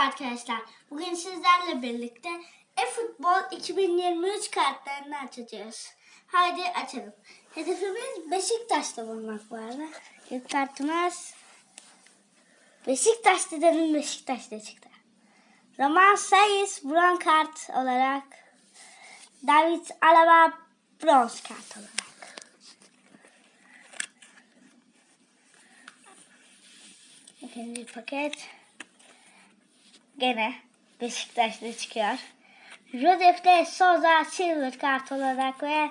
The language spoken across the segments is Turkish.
arkadaşlar. Bugün sizlerle birlikte eFootball 2023 kartlarını açacağız. Haydi açalım. Hedefimiz Beşiktaş'ta bulmak bu arada. İlk kartımız Beşiktaş'ta dedim Beşiktaş'ta çıktı. Roman Sayıs bronz kart olarak David Alaba bronz kart olarak. İkinci paket. Gene Beşiktaş'ta çıkıyor. Josef de Souza silver kart olarak ve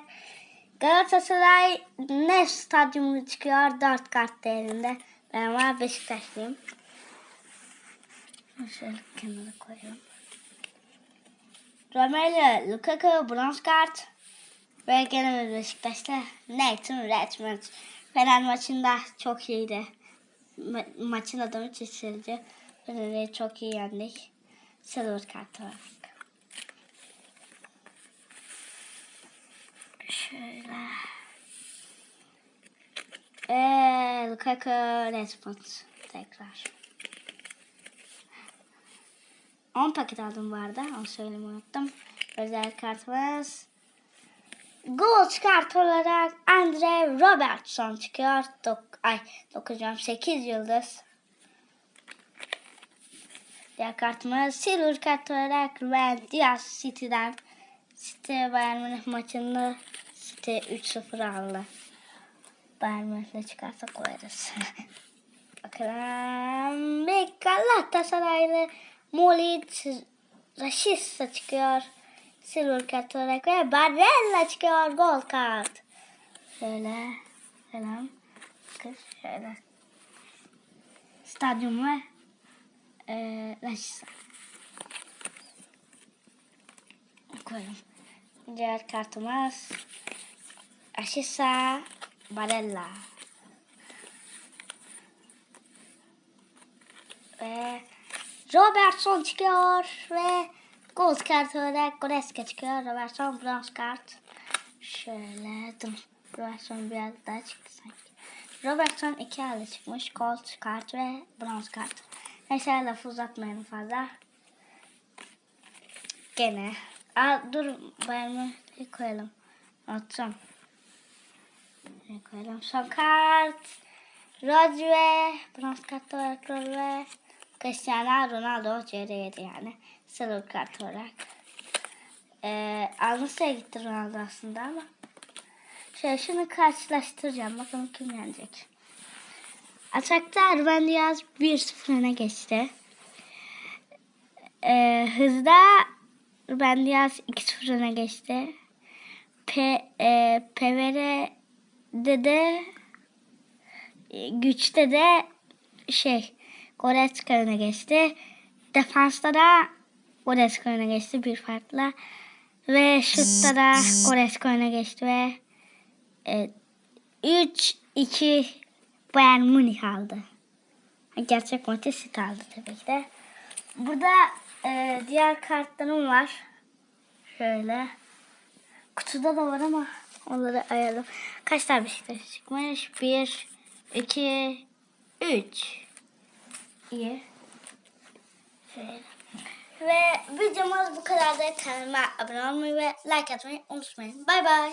Galatasaray Nef Stadyumu çıkıyor. Dört kart değerinde. Ben ama Beşiktaşlıyım. Şöyle kenara koyalım. Romelu Lukaku bronz kart. Ve gene Beşiktaş'ta Nathan Redmond. Fener maçında çok iyiydi. Ma- maçın adamı çizildi. Fener'i çok iyi yendik. Silver kart olarak. Şöyle. Eee Lukaku Redmond. Tekrar. 10 paket aldım bu arada. Onu söylemeyi unuttum. Özel kartımız. Gold kart olarak Andre Robertson çıkıyor. Dok ay 9 8 yıldız. Diğer kartımız Silver kart olarak Ruben Diaz City'den. City Bayern Münih maçında City 3-0 aldı. Bayern Münih'le çıkarsa koyarız. Bakalım. Bir Galatasaraylı Molit Rashica çıkıyor. Silver kart olarak ve Barella çıkıyor. Gold kart. Selam. Bakın şöyle. Stadyum ve e, Rashica. Koyalım. Diğer kartımız Rashica Barella. Ve Robertson çıkıyor ve gold kart olarak Goreska çıkıyor. Robertson bronz kart. Şöyle dur. Robertson biraz daha çıktı sanki. Robertson iki halde çıkmış. Gold kart ve bronz kart. Neyse lafı uzatmayalım fazla. Gene. Aa, dur bayramı koyalım. Unuttum. Şöyle koyalım. Son kart. Rodri bronz kart olarak Rodri. Cristiano Ronaldo CR7 yani. Silver kart olarak. Ee, Almanya'ya gitti Ronaldo aslında ama. Şöyle şunu karşılaştıracağım. Bakalım kim yenecek. Atakta Ruben Diaz 1-0 öne geçti. Ee, hızda Ruben Diaz 2-0 öne geçti. P, e, PVR'de de e, güçte de şey Goretzka öne geçti. Defansta da Goretzka öne geçti bir farkla. Ve şutta da Goretzka öne geçti ve e, 3-2 Bayern Münih aldı. Gerçek maçı City aldı tabii ki de. Burada e, diğer kartlarım var. Şöyle. Kutuda da var ama onları ayırdım. Kaç tane Beşiktaş çıkmış? 1, 2, 3. İyi. Şöyle. Ve videomuz bu kadar da kanalıma abone olmayı ve like atmayı unutmayın. Bay bay.